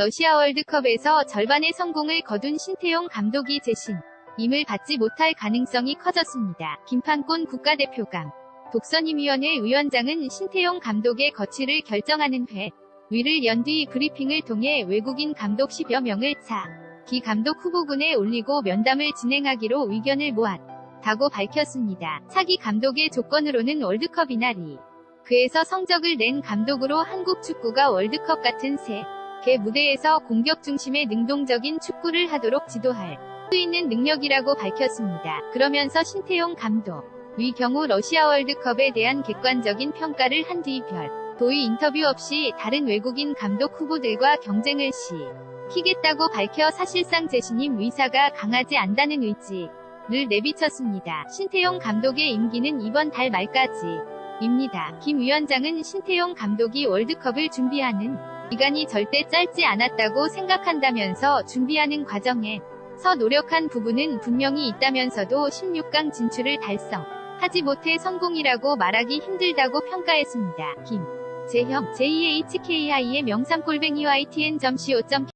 러시아 월드컵에서 절반의 성공을 거둔 신태용 감독이 재신 임을 받지 못할 가능성이 커졌습니다. 김판곤 국가대표감 독선임위원회 위원장은 신태용 감독의 거취를 결정하는 회 위를 연 뒤 브리핑을 통해 외국인 감독 10여 명을 차기 감독 후보군에 올리고 면담을 진행하기로 의견을 모았다고 밝혔습니다. 차기 감독의 조건으로는 월드컵이나 리 그에서 성적을 낸 감독으로 한국 축구가 월드컵 같은 세 계 무대에서 공격 중심의 능동적인 축구를 하도록 지도할 수 있는 능력이라고 밝혔습니다. 그러면서 신태용 감독 위 경우 러시아 월드컵에 대한 객관적인 평가를 한 뒤 별. 도의 인터뷰 없이 다른 외국인 감독 후보들과 경쟁을 시 키겠다고 밝혀 사실상 재신임 의사가 강하지 않다는 의지를 내비쳤습니다. 신태용 감독의 임기는 이번 달 말까지입니다. 김 위원장은 신태용 감독이 월드컵을 준비하는 기간이 절대 짧지 않았다고 생각한다면서 준비하는 과정에 서 노력한 부분은 분명히 있다면서도 16강 진출을 달성 하지 못해 성공이라고 말하기 힘들다고 평가했습니다. 김 재형, JHKI의 명삼골뱅이 YTN.co.k